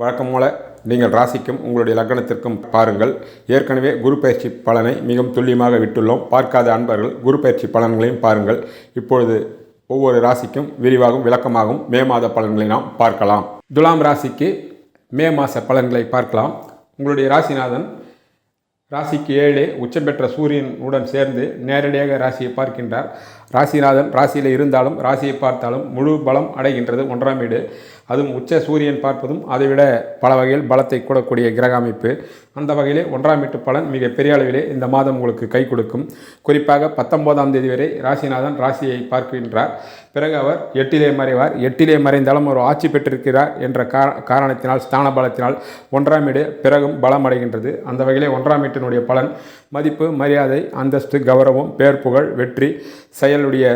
வழக்கம் போல நீங்கள் ராசிக்கும் உங்களுடைய லக்னத்திற்கும் பாருங்கள். ஏற்கனவே குரு பயிற்சி பலனை மிகவும் துல்லியமாக விட்டுள்ளோம். பார்க்காத அன்பர்கள் குரு பயிற்சி பலன்களையும் பாருங்கள். இப்பொழுது ஒவ்வொரு ராசிக்கும் விரிவாகவும் விளக்கமாகவும் மே மாத பலன்களை நாம் பார்க்கலாம். துலாம் ராசிக்கு மே மாத பலன்களை பார்க்கலாம். உங்களுடைய ராசிநாதன் ராசிக்கு ஏழு உச்சம் பெற்ற சூரியனுடன் சேர்ந்து நேரடியாக ராசியை பார்க்கின்றார். ராசிநாதன் ராசியில் இருந்தாலும் ராசியை பார்த்தாலும் முழு பலம் அடைகின்றது ஒன்றாம் வீடு. அதுவும் உச்ச சூரியன் பார்ப்பதும் அதைவிட பல வகையில் பலத்தை கூடக்கூடிய கிரக அமைப்பு. அந்த வகையிலே ஒன்றாம் வீட்டு பலன் மிக பெரிய அளவிலே இந்த மாதம் உங்களுக்கு கை கொடுக்கும். குறிப்பாக பத்தொன்பதாம் தேதி வரை ராசிநாதன் ராசியை பார்க்கின்றார். பிறகு அவர் எட்டிலே மறைவார். எட்டிலே மறைந்தாலும் ஒரு ஆட்சி பெற்றிருக்கிறார் என்ற கா- காரணத்தினால் ஸ்தான பலத்தினால் ஒன்றாம் வீடு பிறகும் பலம் அடைகின்றது. அந்த வகையிலே ஒன்றாம் வீட்டினுடைய பலன் மதிப்பு மரியாதை அந்தஸ்து கௌரவம் பேர் புகழ் வெற்றி செயல் செயலுடைய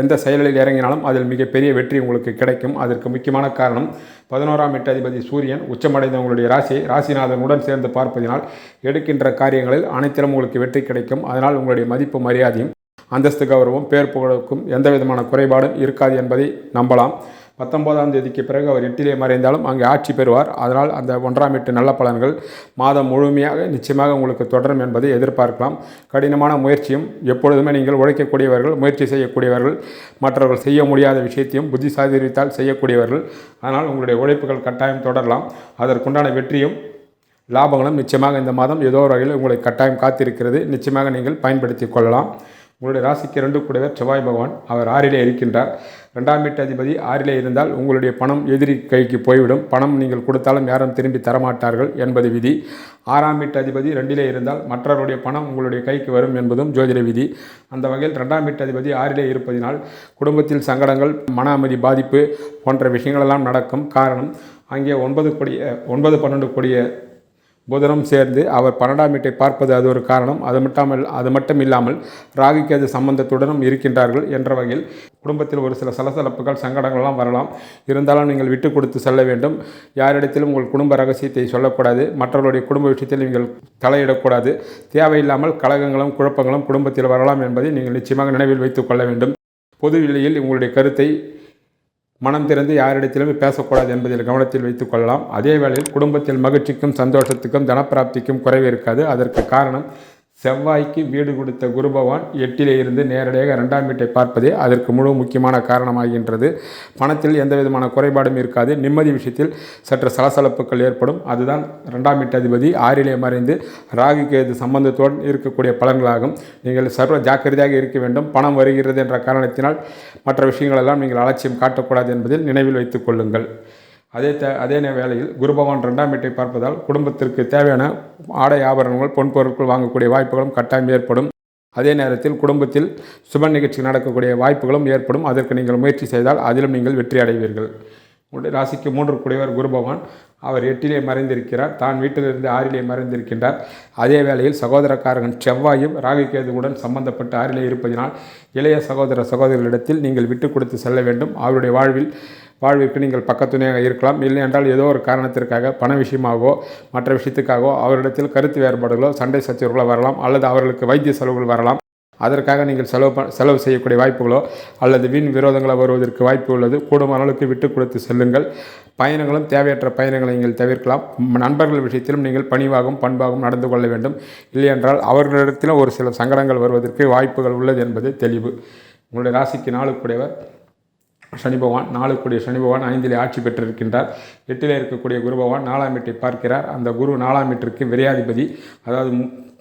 எந்த செயலில் இறங்கினாலும் அதில் மிகப்பெரிய வெற்றி உங்களுக்கு கிடைக்கும். அதற்கு முக்கியமான காரணம் பதினோராம் எட்டு அதிபதி சூரியன் உச்சமடைந்த உங்களுடைய ராசியை ராசிநாதனுடன் சேர்ந்து பார்ப்பதினால் எடுக்கின்ற காரியங்களில் அனைத்திலும் உங்களுக்கு வெற்றி கிடைக்கும். அதனால் உங்களுடைய மதிப்பு மரியாதையும் அந்தஸ்து கௌரவம் பேர் புகழுக்கும் எந்த விதமான குறைபாடும் இருக்காது என்பதை நம்பலாம். பத்தொன்பதாம் தேதிக்கு பிறகு அவர் எட்டிலே மறைந்தாலும் அங்கே ஆட்சி பெறுவார். அதனால் அந்த ஒன்றாம் எட்டு நல்ல பலன்கள் மாதம் முழுமையாக நிச்சயமாக உங்களுக்கு தொடரும் என்பதை எதிர்பார்க்கலாம். கடினமான முயற்சியும் எப்பொழுதுமே நீங்கள் உழைக்கக்கூடியவர்கள் முயற்சி செய்யக்கூடியவர்கள் மற்றவர்கள் செய்ய முடியாத விஷயத்தையும் புத்திசாலித்தால் செய்யக்கூடியவர்கள். அதனால் உங்களுடைய உழைப்புகள் கட்டாயம் தொடரலாம். அதற்குண்டான வெற்றியும் லாபங்களும் நிச்சயமாக இந்த மாதம் ஏதோ ஒரு வகையில் உங்களை கட்டாயம் காத்திருக்கிறது. நிச்சயமாக நீங்கள் பயன்படுத்தி கொள்ளலாம். உங்களுடைய ராசிக்கு ரெண்டு கூடவே செவ்வாய் பகவான் அவர் ஆறிலே இருக்கின்றார். ரெண்டாம் வீட்டு அதிபதி ஆறிலே இருந்தால் உங்களுடைய பணம் எதிரி கைக்கு போய்விடும். பணம் நீங்கள் கொடுத்தாலும் யாரும் திரும்பி தரமாட்டார்கள் என்பது விதி. ஆறாம் வீட்டு அதிபதி ரெண்டிலே இருந்தால் மற்றவருடைய பணம் உங்களுடைய கைக்கு வரும் என்பதும் ஜோதிட விதி. அந்த வகையில் ரெண்டாம் வீட்டு அதிபதி ஆறிலே இருப்பதினால் குடும்பத்தில் சங்கடங்கள் மன அமைதி பாதிப்பு போன்ற விஷயங்களெல்லாம் நடக்கும். காரணம் அங்கே ஒன்பது கொடிய ஒன்பது பன்னெண்டு கொடிய புதனும் சேர்ந்து அவர் பன்னெண்டாம் வீட்டை பார்ப்பது அது ஒரு காரணம். அது மட்டும் அது மட்டும் இல்லாமல் ராகிக்கு அது சம்பந்தத்துடனும் இருக்கின்றார்கள் என்ற வகையில் குடும்பத்தில் ஒரு சில சலசலப்புகள் சங்கடங்கள்லாம் வரலாம். இருந்தாலும் நீங்கள் விட்டு கொடுத்து செல்ல வேண்டும். யாரிடத்திலும் உங்கள் குடும்ப ரகசியத்தை சொல்லக்கூடாது. மற்றவர்களுடைய குடும்ப விஷயத்தில் நீங்கள் தலையிடக்கூடாது. தேவையில்லாமல் கழகங்களும் குழப்பங்களும் குடும்பத்தில் வரலாம் என்பதை நீங்கள் நிச்சயமாக நினைவில் வைத்துக் கொள்ள வேண்டும். பொது உங்களுடைய கருத்தை மனம் திறந்து யாரிடத்திலுமே பேசக்கூடாது என்பதில் கவனத்தில் வைத்துக் கொள்ளலாம். அதே வேளையில் குடும்பத்தில் மகிழ்ச்சிக்கும் சந்தோஷத்துக்கும் தனப்பிராப்திக்கும் குறைவு இருக்காது. அதற்கு காரணம் செவ்வாய்க்கு வீடு கொடுத்த குரு பகவான் எட்டிலே இருந்து நேரடியாக ரெண்டாம் வீட்டை பார்ப்பதே அதற்கு முழு முக்கியமான காரணமாகின்றது. பணத்தில் எந்த விதமான குறைபாடும் இருக்காது. நிம்மதி விஷயத்தில் சற்று சலசலப்புகள் ஏற்படும். அதுதான் ரெண்டாம் வீட்டு அதிபதி ஆறிலே மறைந்து ராகு கேது சம்பந்தத்துடன் இருக்கக்கூடிய பலன்களாகும். நீங்கள் சர்வ ஜாக்கிரதையாக இருக்க வேண்டும். பணம் வருகிறது என்ற காரணத்தினால் மற்ற விஷயங்களெல்லாம் நீங்கள் அலட்சியம் காட்டக்கூடாது என்பதில் நினைவில் வைத்துக் கொள்ளுங்கள். அதே த அதே வேளையில் குருபவன் ரெண்டாம் வீட்டை பார்ப்பதால் குடும்பத்திற்கு தேவையான ஆடை ஆபரணங்கள் பொன் பொருட்கள் வாங்கக்கூடிய வாய்ப்புகளும் கட்டாயம் ஏற்படும். அதே நேரத்தில் குடும்பத்தில் சுப நிகழ்ச்சி நடக்கக்கூடிய வாய்ப்புகளும் ஏற்படும். அதற்கு நீங்கள் முயற்சி செய்தால் அதிலும் நீங்கள் வெற்றி அடைவீர்கள். உங்களுடைய ராசிக்கு மூன்று குடைவர் குருபவான் அவர் எட்டிலே மறைந்திருக்கிறார். தான் வீட்டிலிருந்து ஆறிலே மறைந்திருக்கின்றார். அதே வேளையில் சகோதரக்காரகன் செவ்வாயும் ராகுகேதுவுடன் சம்பந்தப்பட்ட ஆறிலே இருப்பதினால் இளைய சகோதர சகோதரிகளிடத்தில் நீங்கள் விட்டு கொடுத்து செல்ல வேண்டும். அவருடைய வாழ்வில் வாழ்விற்கு நீங்கள் பக்கத்துணையாக இருக்கலாம். இல்லை என்றால் ஏதோ ஒரு காரணத்திற்காக பண விஷயமாகவோ மற்ற விஷயத்துக்காகவோ அவரிடத்தில் கருத்து வேறுபாடுகளோ சண்டை சச்சரவுகளோ வரலாம். அல்லது அவர்களுக்கு வைத்திய செலவுகள் வரலாம். அதற்காக நீங்கள் செலவு செலவு செய்யக்கூடிய வாய்ப்புகளோ அல்லது வீண் விரோதங்களோ வருவதற்கு வாய்ப்பு உள்ளது. கூடுமான அளவுக்கு விட்டு கொடுத்து செல்லுங்கள். பயணங்களும் தேவையற்ற பயணங்களை நீங்கள் தவிர்க்கலாம். நண்பர்கள் விஷயத்திலும் நீங்கள் பணிவாகவும் பண்பாகவும் நடந்து கொள்ள வேண்டும். இல்லையென்றால் அவர்களிடத்திலும் ஒரு சில சங்கடங்கள் வருவதற்கு வாய்ப்புகள் உள்ளது என்பது தெளிவு. உங்களுடைய ராசிக்கு நாளுக்குடையவர் சனி பகவான் நாளுக்குடிய சனி பகவான் ஐந்திலே ஆட்சி பெற்றிருக்கின்றார். எட்டிலே இருக்கக்கூடிய குரு பகவான் நாலாம் வீட்டை பார்க்கிறார். அந்த குரு நாலாம் வீட்டிற்கு விரையாதிபதி அதாவது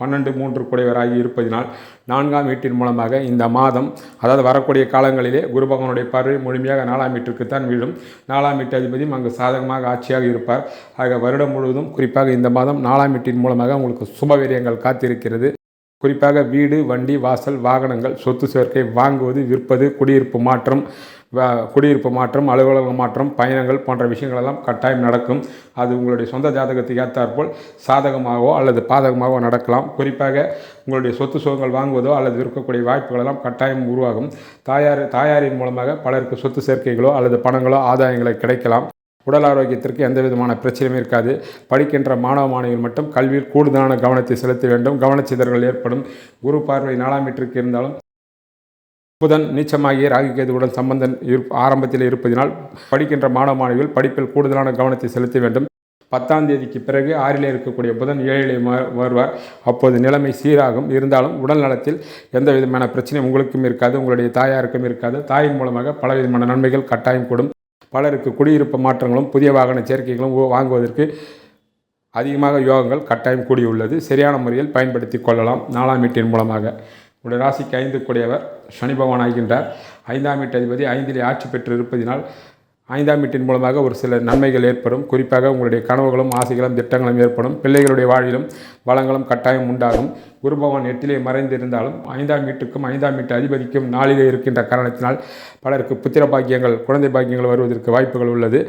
பன்னெண்டு மூன்று குடையவராகி இருப்பதினால் நான்காம் வீட்டின் மூலமாக இந்த மாதம் அதாவது வரக்கூடிய காலங்களிலே குரு பகவானுடைய பார்வை முழுமையாக நாலாம் வீட்டிற்கு தான் வீழும். நாலாம் வீட்டு அதிபதியும் அங்கு சாதகமாக ஆட்சியாக இருப்பார். ஆக வருடம் முழுவதும் குறிப்பாக இந்த மாதம் நாலாம் வீட்டின் மூலமாக உங்களுக்கு சுபவீரியங்கள் காத்திருக்கிறது. குறிப்பாக வீடு வண்டி வாசல் வாகனங்கள் சொத்து சேர்க்கை வாங்குவது விற்பது குடியிருப்பு மாற்றம் குடியிருப்பு மாற்றம் அலுவலக மாற்றம் பயணங்கள் போன்ற விஷயங்கள் எல்லாம் கட்டாயம் நடக்கும். அது உங்களுடைய சொந்த ஜாதகத்துக்கு ஏற்றாற்போல் சாதகமாகவோ அல்லது பாதகமாகவோ நடக்கலாம். குறிப்பாக உங்களுடைய சொத்து சுகங்கள் வாங்குவதோ அல்லது இருக்கக்கூடிய வாய்ப்புகளெல்லாம் கட்டாயம் உருவாகும். தாயார் தாயாரின் மூலமாக பலருக்கு சொத்து சேர்க்கைகளோ அல்லது பணங்களோ ஆதாயங்களை கிடைக்கலாம். உடல் ஆரோக்கியத்திற்கு எந்த விதமான பிரச்சனையும் இருக்காது. படிக்கின்ற மாணவ மாணவிகள் மட்டும் கல்வியில் கூடுதலான கவனத்தை செலுத்த வேண்டும். கவனச்சிதறல் ஏற்படும். குரு பார்வை நாலாம் மீட்டருக்கு இருந்தாலும் புதன் நீச்சமாகிய ராகு கேதுவுடன் சம்பந்தன் இருப் ஆரம்பத்தில் இருப்பதினால் படிக்கின்ற மாணவ மாணவிகள் படிப்பில் கூடுதலான கவனத்தை செலுத்த வேண்டும். பத்தாம் தேதிக்கு பிறகு ஆறிலே இருக்கக்கூடிய புதன் ஏழிலே வருவார். அப்போது நிலைமை சீராகும். இருந்தாலும் உடல் நலத்தில் எந்த விதமான பிரச்சனையும் உங்களுக்கும் இருக்காது உங்களுடைய தாயாருக்கும் இருக்காது. தாயின் மூலமாக பல விதமான நன்மைகள் கட்டாயம் கூடும். பலருக்கு குடியிருப்பு மாற்றங்களும் புதிய வாகன சேர்க்கைகளும் வாங்குவதற்கு அதிகமாக யோகங்கள் கட்டாயம் கூடியுள்ளது. சரியான முறையில் பயன்படுத்தி கொள்ளலாம். நாலாம் வீட்டின் மூலமாக. உங்களுடைய ராசிக்கு ஐந்து கூடியவர் சனி பகவான் ஆகின்றார். ஐந்தாம் வீட்டு அதிபதி ஐந்திலே ஆட்சி பெற்று இருப்பதினால் ஐந்தாம் வீட்டின் மூலமாக ஒரு சில நன்மைகள் ஏற்படும். குறிப்பாக உங்களுடைய கனவுகளும் ஆசைகளும் திட்டங்களும் ஏற்படும். பிள்ளைகளுடைய வாழ்விலும் வளங்களும் கட்டாயம் உண்டாகும். குரு பகவான் எட்டிலே மறைந்திருந்தாலும் ஐந்தாம் வீட்டுக்கும் ஐந்தாம் வீட்டு அதிபதிக்கும் நாளிலே இருக்கின்ற காரணத்தினால் பலருக்கு புத்திர பாக்கியங்கள் குழந்தை பாக்கியங்கள் வருவதற்கு வாய்ப்புகள் உள்ளது.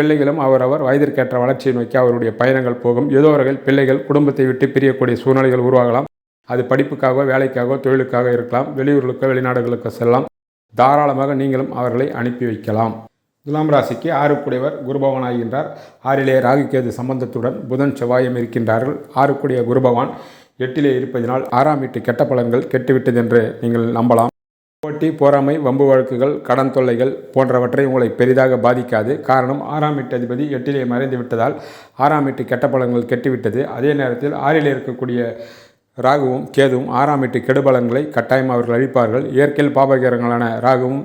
பிள்ளைகளும் அவரவர் வயதிற்கேற்ற வளர்ச்சியை நோக்கி அவருடைய பயணங்கள் போகும். ஏதோ பிள்ளைகள் குடும்பத்தை விட்டு பிரியக்கூடிய சூழ்நிலைகள் உருவாகலாம். அது படிப்புக்காகவோ வேலைக்காகவோ தொழிலுக்காக இருக்கலாம். வெளியூர்களுக்கோ வெளிநாடுகளுக்கோ செல்லலாம். தாராளமாக நீங்களும் அவர்களை அனுப்பி வைக்கலாம். துலாம் ராசிக்கு ஆறுக்குடையவர் குருபவன் ஆகின்றார். ஆறிலே ராகுகேது சம்பந்தத்துடன் புதன் செவ்வாயும் இருக்கின்றார்கள். ஆறுக்குடைய குருபவான் எட்டிலே இருப்பதினால் ஆறாம் வீட்டு கெட்ட பலன்கள் கெட்டுவிட்டது என்று நீங்கள் நம்பலாம். போட்டி பொறாமை வம்பு வழக்குகள் கடன் தொல்லைகள் போன்றவற்றை உங்களை பெரிதாக பாதிக்காது. காரணம் ஆறாம் வீட்டு அதிபதி எட்டிலே மறைந்து விட்டதால் ஆறாம் வீட்டு கெட்ட பலன்கள் கெட்டுவிட்டது. அதே நேரத்தில் ஆறிலே இருக்கக்கூடிய ராகுவும் கேதுவும் ஆறாம் வீட்டு கெடுபலன்களை கட்டாயம் அவர்கள் அழிப்பார்கள். இயற்கையில் பாபகரங்களான ராகுவும்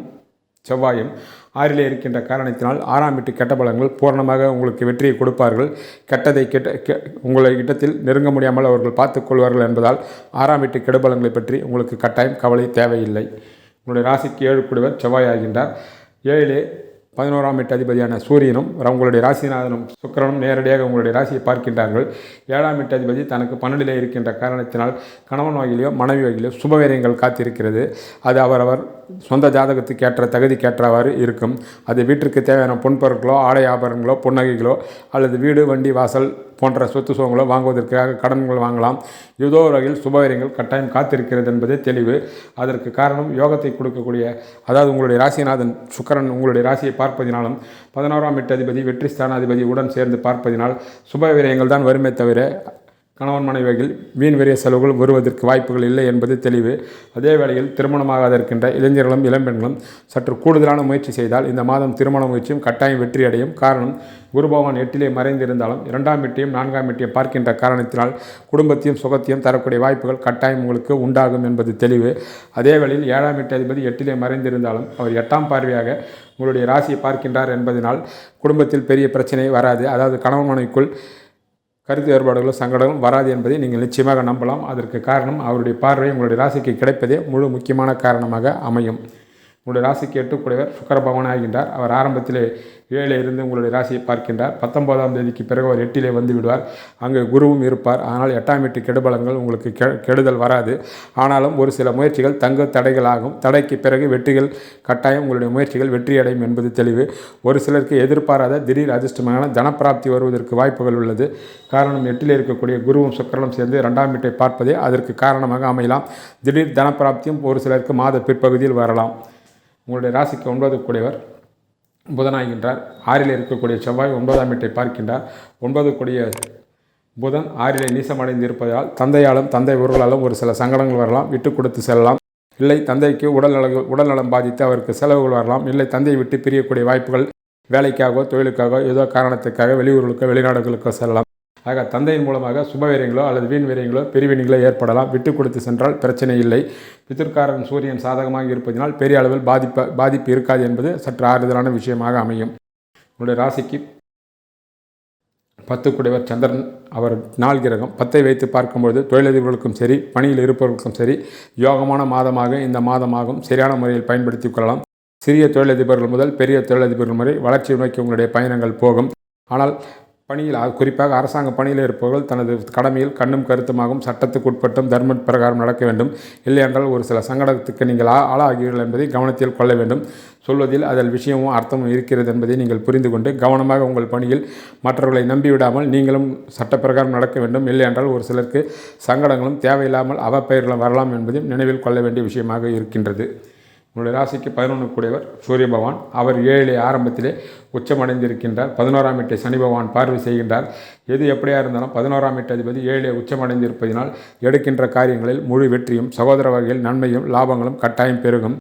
செவ்வாயும் ஆறிலே இருக்கின்ற காரணத்தினால் ஆறாம் வீட்டு கெட்ட பலன்கள் பூரணமாக உங்களுக்கு வெற்றியை கொடுப்பார்கள். கெட்டதை கெட்ட கெ உங்களை இடத்தில் நெருங்க முடியாமல் அவர்கள் பார்த்து கொள்வார்கள் என்பதால் ஆறாம் வீட்டு கெடுபலன்களை பற்றி உங்களுக்கு கட்டாயம் கவலை தேவையில்லை. உங்களுடைய ராசிக்கு ஏழு கூடுவர் செவ்வாய் ஆகின்றார். ஏழிலே பதினோராம் எட்டு அதிபதியான சூரியனும் உங்களுடைய ராசிநாதனும் சுக்கரனும் நேரடியாக உங்களுடைய ராசியை பார்க்கின்றார்கள். ஏழாம் எட்டு அதிபதி தனக்கு பன்னெண்டிலே இருக்கின்ற காரணத்தினால் கணவன் வகையிலோ மனைவி வகையிலோ சுபவீரியங்கள் காத்திருக்கிறது. அது அவரவர் சொந்த ஜாதகத்துக்கு ஏற்ற தகுதிக்கேற்றவாறு இருக்கும். அது வீட்டிற்கு தேவையான பொன்பொருட்களோ ஆடை ஆபரணங்களோ புன்னகைகளோ அல்லது வீடு வண்டி வாசல் போன்ற சொத்து சுகங்களை வாங்குவதற்காக கடன்கள் வாங்கலாம். ஏதோ ஒரு வகையில் சுபவீரியங்கள் கட்டாயம் காத்திருக்கிறது என்பதே தெளிவு. அதற்கு காரணம் யோகத்தை கொடுக்கக்கூடிய அதாவது உங்களுடைய ராசிநாதன் சுக்கரன் உங்களுடைய ராசியை பார்ப்பதினாலும் பதினோராம் எட்டு அதிபதி வெற்றி ஸ்தானாதிபதி உடன் சேர்ந்து பார்ப்பதினால் சுபவீரியங்கள் தான் வருமே தவிர கணவன் மனைவிகள் வீண் வெறிய செலவுகள் வருவதற்கு வாய்ப்புகள் இல்லை என்பது தெளிவு. அதே வேளையில் திருமணமாகாத இருக்கின்ற இளைஞர்களும் இளம்பெண்களும் சற்று கூடுதலான முயற்சி செய்தால் இந்த மாதம் திருமண முயற்சியும் கட்டாயம் வெற்றி அடையும் காரணம் குரு பகவான் எட்டிலே மறைந்திருந்தாலும் இரண்டாம் எட்டையும் நான்காம் எட்டையும் பார்க்கின்ற காரணத்தினால் குடும்பத்தையும் சுகத்தையும் தரக்கூடிய வாய்ப்புகள் கட்டாயம் உங்களுக்கு உண்டாகும் என்பது தெளிவு. அதே வேளையில் ஏழாம் எட்டு அதிபதி எட்டிலே மறைந்திருந்தாலும் அவர் எட்டாம் பார்வையாக உங்களுடைய ராசியை பார்க்கின்றார் என்பதனால் குடும்பத்தில் பெரிய பிரச்சனை வராது. அதாவது கணவன் மனைவிக்குள் கருத்து வேறுபாடுகளும் சங்கடங்களும் வராது என்பதை நீங்கள் நிச்சயமாக நம்பலாம். அதற்கு காரணம் அவருடைய பார்வை உங்களுடைய ராசிக்கு கிடைப்பதே முழு முக்கியமான காரணமாக அமையும். உங்களுடைய ராசிக்கு எட்டுக்குடையவர் சுக்கர பகவான் ஆகின்றார் அவர் ஆரம்பத்திலே ஏழில் இருந்து உங்களுடைய ராசியை பார்க்கின்றார். பத்தொன்பதாம் தேதிக்கு பிறகு அவர் எட்டிலே வந்து விடுவார். அங்கே குருவும் இருப்பார். ஆனால் எட்டாம் எட்டு கெடுபலங்கள் உங்களுக்கு கெ கெடுதல் வராது. ஆனாலும் ஒரு சில முயற்சிகள் தங்க தடைகளாகும். தடைக்கு பிறகு வெற்றிகள் கட்டாயம் உங்களுடைய முயற்சிகள் வெற்றியடையும் என்பது தெளிவு. ஒரு சிலருக்கு எதிர்பாராத திடீர் அதிர்ஷ்டமான தனப்பிராப்தி வருவதற்கு வாய்ப்புகள் உள்ளது. காரணம் எட்டில் இருக்கக்கூடிய குருவும் சுக்கரனும் சேர்ந்து இரண்டாம் வீட்டை பார்ப்பதே அதற்கு காரணமாக அமையலாம். திடீர் தனப்பிராப்தியும் ஒரு சிலருக்கு மாத பிற்பகுதியில் வரலாம். உங்களுடைய ராசிக்கு ஒன்பது கூடியவர் புதனாகின்றார். ஆறில் இருக்கக்கூடிய செவ்வாய் ஒன்பதாம் வீட்டை பார்க்கின்றார். ஒன்பது கூடிய புதன் ஆறிலே நீசமடைந்து இருப்பதால் தந்தையாலும் தந்தை உறவுகளாலும் ஒரு சில சங்கடங்கள் வரலாம். விட்டு கொடுத்து செல்லலாம். இல்லை தந்தைக்கு உடல் உடல்நலம் உடல் நலம் பாதித்து அவருக்கு செலவுகள் வரலாம். இல்லை தந்தையை விட்டு பிரியக்கூடிய வாய்ப்புகள் வேலைக்காகவோ தொழிலுக்காகவோ ஏதோ காரணத்துக்காக வெளியூர்களுக்கோ வெளிநாடுகளுக்கோ செல்லலாம். ஆக தந்தையின் மூலமாக சுபவீரியங்களோ அல்லது வீண் வீரியங்களோ பெருவீரியங்களோ ஏற்படலாம். விட்டு கொடுத்து சென்றால் பிரச்சனை இல்லை. பித்திருக்காரன் சூரியன் சாதகமாக இருப்பதினால் பெரிய அளவில் பாதிப்பு பாதிப்பு இருக்காது என்பது சற்று ஆறுதலான விஷயமாக அமையும். உங்களுடைய ராசிக்கு பத்து குடைவர் சந்திரன் அவர் நாள் கிரகம். பத்தை வைத்து பார்க்கும்பொழுது தொழிலதிபர்களுக்கும் சரி பணியில் இருப்பவர்களுக்கும் சரி யோகமான மாதமாக இந்த மாதமாகவும் சரியான முறையில் பயன்படுத்திக் கொள்ளலாம். சிறிய தொழிலதிபர்கள் முதல் பெரிய தொழிலதிபர்கள் முறை வளர்ச்சி நோக்கி உங்களுடைய பயணங்கள் போகும். ஆனால் பணியில் குறிப்பாக அரசாங்க பணியில் இருப்பவர்கள் தனது கடமையில் கண்ணும் கருத்துமாகவும் சட்டத்துக்கு உட்பட்டும் தர்ம பிரகாரம் நடக்க வேண்டும். இல்லையென்றால் ஒரு சில சங்கடத்துக்கு நீங்கள் ஆ- ஆளாகிறீர்கள் என்பதை கவனத்தில் கொள்ள வேண்டும். சொல்வதில் அதில் விஷயமும் அர்த்தமும் இருக்கிறது என்பதை நீங்கள் புரிந்து கொண்டு கவனமாக உங்கள் பணியில் மற்றவர்களை நம்பிவிடாமல் நீங்களும் சட்டப்பிரகாரம் நடக்க வேண்டும். இல்லையென்றால் ஒரு சிலருக்கு சங்கடங்களும் தேவையில்லாமல் அவப்பெயர்களும் வரலாம் என்பதையும் நினைவில் கொள்ள வேண்டிய விஷயமாக இருக்கின்றது. உங்களுடைய ராசிக்கு பதினொன்று கூடியவர் சூரிய பகவான். அவர் ஏழிலே ஆரம்பத்திலே உச்சமடைந்திருக்கின்றார். பதினோராம் எட்டை சனி பகவான் பார்வை செய்கின்றார். எது எப்படியா இருந்தாலும் பதினோராம் எட்டு அதிபதி ஏழிலே உச்சமடைந்திருப்பதினால் எடுக்கின்ற காரியங்களில் முழு வெற்றியும் சகோதர வகையில் நன்மையும் லாபங்களும் கட்டாயம் பெருகும்.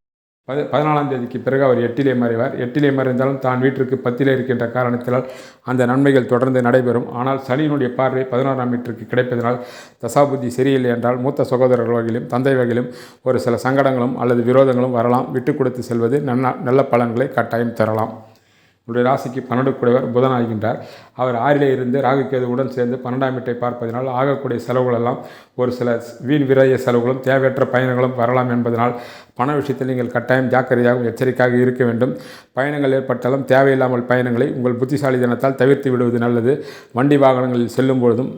பதி பதினாலாம் தேதிக்கு பிறகு அவர் எட்டிலே மறைவார். எட்டிலே மறைந்தாலும் தான் வீட்டிற்கு பத்திலே இருக்கின்ற காரணத்தினால் அந்த நன்மைகள் தொடர்ந்து நடைபெறும். ஆனால் சனியினுடைய பார்வை பதினோராம் வீட்டிற்கு கிடைப்பதனால் தசாபுத்தி சரியில்லை என்றால் மூத்த சகோதரர்கள் வகையிலும் தந்தை வகையிலும் ஒரு சில சங்கடங்களும் அல்லது விரோதங்களும் வரலாம். விட்டு கொடுத்து செல்வது நல்ல நல்ல பலன்களை கட்டாயம் தரலாம். உங்களுடைய ராசிக்கு பன்னெண்டு கூடியவர் புதன் ஆகின்றார். அவர் ஆறிலே இருந்து ராகுகேதுவுடன் சேர்ந்து பன்னெண்டாம் வீட்டை பார்ப்பதனால் ஆகக்கூடிய செலவுகளெல்லாம் ஒரு சில வீண் விரய செலவுகளும் தேவையற்ற பயணங்களும் வரலாம் என்பதனால் பண விஷயத்தில் நீங்கள் கட்டாயம் ஜாக்கிரதையாகவும் எச்சரிக்கையாக இருக்க வேண்டும். பயணங்கள் ஏற்பட்டாலும் தேவையில்லாமல் பயணங்களை உங்கள் புத்திசாலி தினத்தால் தவிர்த்து விடுவது நல்லது. வண்டி வாகனங்களில் செல்லும் பொழுதும்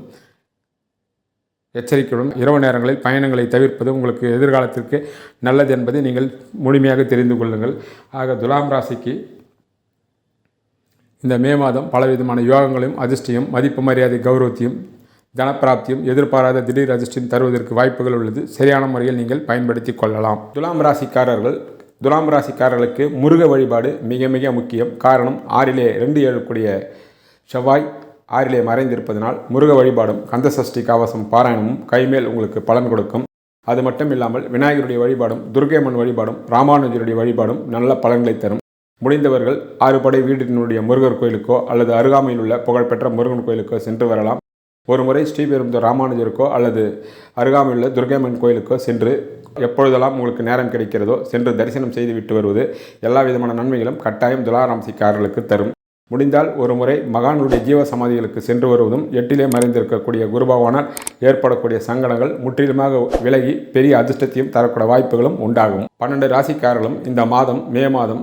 எச்சரிக்கையுடன் இரவு நேரங்களில் பயணங்களை தவிர்ப்பது உங்களுக்கு எதிர்காலத்திற்கு நல்லது என்பதை நீங்கள் முழுமையாக தெரிந்து கொள்ளுங்கள். ஆக துலாம் ராசிக்கு இந்த மே மாதம் பலவிதமான யோகங்களையும் அதிர்ஷ்டியும் மதிப்பு மரியாதை கௌரவத்தையும் தனப்பிராப்தியும் எதிர்பாராத திடீர் அதிர்ஷ்டம் தருவதற்கு வாய்ப்புகள் உள்ளது. சரியான முறையில் நீங்கள் பயன்படுத்தி கொள்ளலாம். துலாம் ராசிக்காரர்கள் துலாம் ராசிக்காரர்களுக்கு முருக வழிபாடு மிக மிக முக்கியம். காரணம் ஆறிலே ரெண்டு ஏழுக்கூடிய செவ்வாய் ஆறிலே மறைந்திருப்பதனால் முருக வழிபாடும் கந்தசஷ்டி கவசம் பாராயணமும் கைமேல் உங்களுக்கு பலன் கொடுக்கும். அது மட்டும் இல்லாமல் விநாயகருடைய வழிபாடும் துர்கேமன் வழிபாடும் ராமானுஜருடைய வழிபாடும் நல்ல பலன்களை தரும். முடிந்தவர்கள் ஆறுபடை வீட்டினுடைய முருகர் கோயிலுக்கோ அல்லது அருகாமையில் உள்ள புகழ்பெற்ற முருகன் கோயிலுக்கோ சென்று வரலாம். ஒரு முறை ஸ்ரீபெரும்புதூர் ராமானுஜருக்கோ அல்லது அருகாமையில் உள்ள துர்கையம்மன் கோயிலுக்கோ சென்று எப்பொழுதெல்லாம் உங்களுக்கு நேரம் கிடைக்கிறதோ சென்று தரிசனம் செய்து விட்டு வருவது எல்லா விதமான நன்மைகளும் கட்டாயம் துலாராம்சிக்காரர்களுக்கு தரும். முடிந்தால் ஒரு முறை மகானுடைய ஜீவ சமாதிகளுக்கு சென்று வருவதும் எட்டிலே மறைந்திருக்கக்கூடிய குருபாவானால் ஏற்படக்கூடிய சங்கடங்கள் முற்றிலுமாக விலகி பெரிய அதிர்ஷ்டத்தையும் தரக்கூடிய வாய்ப்புகளும் உண்டாகும். பன்னெண்டு ராசிக்காரர்களும் இந்த மாதம் மே மாதம்